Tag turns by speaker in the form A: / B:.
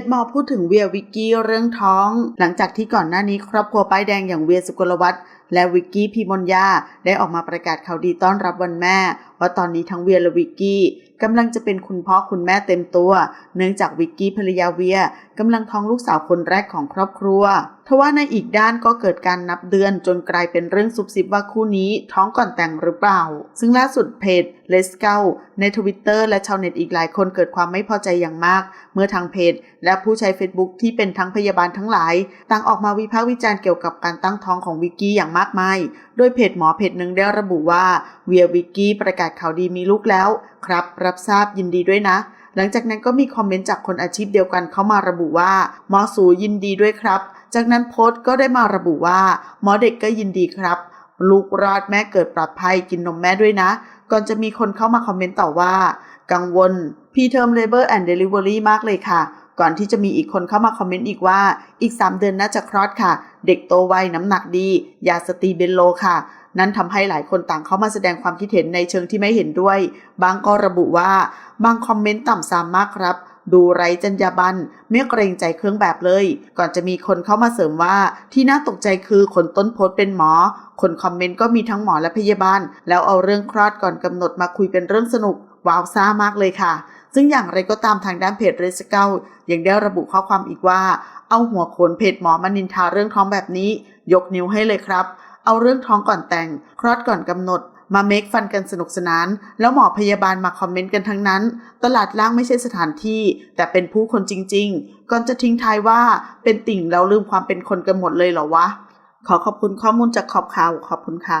A: จมอพูดถึงเวียวิกกี้เรื่องท้อง หลังจากที่ก่อนหน้านี้ครอบครัวป้ายแดงอย่างเวียสุกลวัฒ และวิกกี้พีมนยาได้ออกมาประกาศข่าวดีต้อนรับวันแม่ ว่าตอนนี้ทั้งเวียและวิกกี้กำลังจะเป็นคุณพ่อคุณแม่เต็มตัว เนื่องจากวิกกี้ภรรยาเวียกำลังท้องลูกสาวคนแรกของครอบครัวทว่าในอีกด้านก็เกิดการนับเดือนจนกลายเป็นเรื่องซุบซิบว่าคู่นี้ท้องก่อนแต่งหรือเปล่า ซึ่งล่าสุดเพจ Let's Go ในทวิตเตอร์และชาวเน็ตอีกหลายคนเกิดความไม่พอใจอย่างมาก เมื่อทางเพจและผู้ใช้ Facebook ที่เป็นทั้งพยาบาลทั้งหลาย ต่างออกมาวิพากษ์วิจารณ์เกี่ยวกับการตั้งท้องของวิกกี้อย่างมากมาย โดยเพจหมอเพจหนึ่งได้ระบุว่าเวียวิกกี้ประกาศข่าวดีมีลูกแล้ว ครับ รับทราบยินดีด้วยนะ หลังจากนั้นก็มีคอมเมนต์จากคนอาชีพเดียวกันเข้ามาระบุว่า หมอสูยินดีด้วยครับ จากนั้นโพสต์ก็ได้มาระบุว่า หมอเด็กก็ยินดีครับ ลูกรอดแม่เกิดปลอดภัยกินนมแม่ด้วยนะ ก่อนจะมีคนเข้ามาคอมเมนต์ต่อว่า กังวลพีเทอม Labor and Delivery มากเลยค่ะ ก่อนที่จะมีอีกคนเข้ามาคอมเมนต์อีกว่า อีก 3 เดือนน่าจะคลอดค่ะ เด็กโตไวน้ำหนักดี ยาสตีเบนโลค่ะ นั่นทำให้หลายคนต่างเข้ามาแสดงความคิดเห็นในเชิงที่ไม่เห็นด้วย บางก็ระบุว่า บางคอมเมนต์ต่ำซามมากครับ ดูไร้จรรยาบรรณไม่เกรงใจเครื่องแบบเลย ก่อนจะมีคนเข้ามาเสริมว่า ที่น่าตกใจคือคนต้นโพสเป็นหมอ คนคอมเมนต์ก็มีทั้งหมอและพยาบาล แล้วเอาเรื่องคลอดก่อนกำหนดมาคุยเป็นเรื่องสนุกว้าวซ่ามากเลยค่ะ ซึ่งอย่างไรก็ตามทางด้านเพจเรสเกลยังได้ระบุข้อความอีกว่า เอาหัวโขนเพจหมอมานินทาเรื่องท้องแบบนี้ ยกนิ้วให้เลยครับ เอาเรื่องท้องก่อนแต่ง คลอดก่อนกำหนด มาเมคฟันกันสนุกสนาน แล้วหมอพยาบาลมาคอมเมนต์กันทั้งนั้น ตลาดล่างไม่ใช่สถานที่ แต่เป็นผู้คนจริง ๆ ก่อนจะทิ้งท้ายว่าเป็นติ่งแล้วลืมความเป็นคนกันหมดเลยเหรอวะขอขอบคุณข้อมูลจากขอบข่าวขอบคุณค่ะ